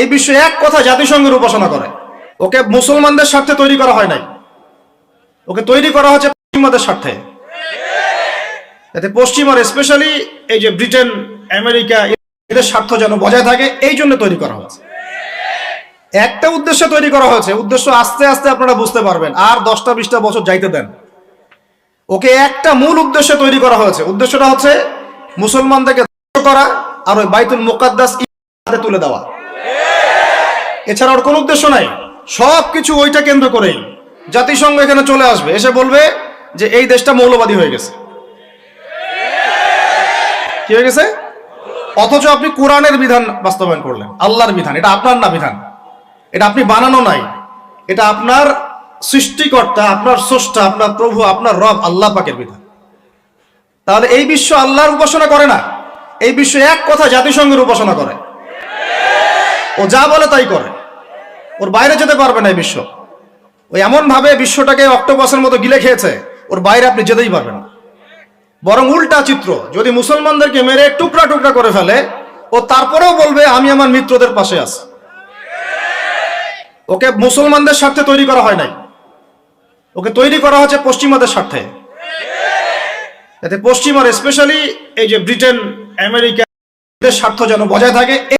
এই বিশ্বে এক কথা জাতিসংঘের উপাসনা করে। ওকে মুসলমানদের স্বার্থে তৈরি করা হয় নাই। ওকে তৈরি করা হচ্ছে পশ্চিমাদের স্বার্থে। যাতে পশ্চিমার স্পেশালি এই যে ব্রিটেন, আমেরিকা, এদের স্বার্থ যেন বজায় থাকে, এই জন্য তৈরি করা হয়েছে একটা উদ্দেশ্যে তৈরি করা হয়েছে। উদ্দেশ্য আস্তে আস্তে আপনারা বুঝতে পারবেন। আর দশটা বিশটা বছর যাইতে দেন। ওকে একটা মূল উদ্দেশ্যে তৈরি করা হয়েছে। উদ্দেশ্যটা হচ্ছে মুসলমানদেরকে করা আর ওই বাইতুল মোকাদ্দাস তুলে দেওয়া। এছাড়া ওর কোনো উদ্দেশ্য নাই। সব কিছু ওইটা কেন্দ্র করেই জাতিসংঘ এখানে চলে আসবে। এসে বলবে যে এই দেশটা মৌলবাদী হয়ে গেছে। কি হয়ে গেছে? অথচ আপনি কোরআনের বিধান বাস্তবায়ন করলেন। আল্লাহর বিধান। এটা আপনার না বিধান। এটা আপনি বানানো নাই। এটা আপনার সৃষ্টিকর্তা, আপনার স্রষ্টা, আপনার প্রভু, আপনার রব, আল্লাহ পাকের বিধান। তাহলে এই বিশ্ব আল্লাহর উপাসনা করে না। এই বিশ্ব এক কথা জাতিসংঘের উপাসনা করে। ও যা বলে তাই করে। ওর বাইরে যেতে পারবে না এই বিশ্ব। ওই এমন ভাবে বিশ্বটাকে অক্টোপাসের মতো গিলে খেয়েছে, ওর বাইরে আপনি যেতেই পারবেন না। বরং উল্টা চিত্র, যদি মুসলমানদেরকে মেরে টুকরা টুকরা করে ফেলে, ও তারপরেও বলবে, আমি আমার মিত্রদের পাশে আছি। ওকে মুসলমানদের স্বার্থে তৈরি করা হয় নাই। ওকে তৈরি করা হচ্ছে পশ্চিমাদের স্বার্থে। যাতে পশ্চিমার স্পেশালি এই যে ব্রিটেন, আমেরিকা স্বার্থ যেন বজায় থাকে।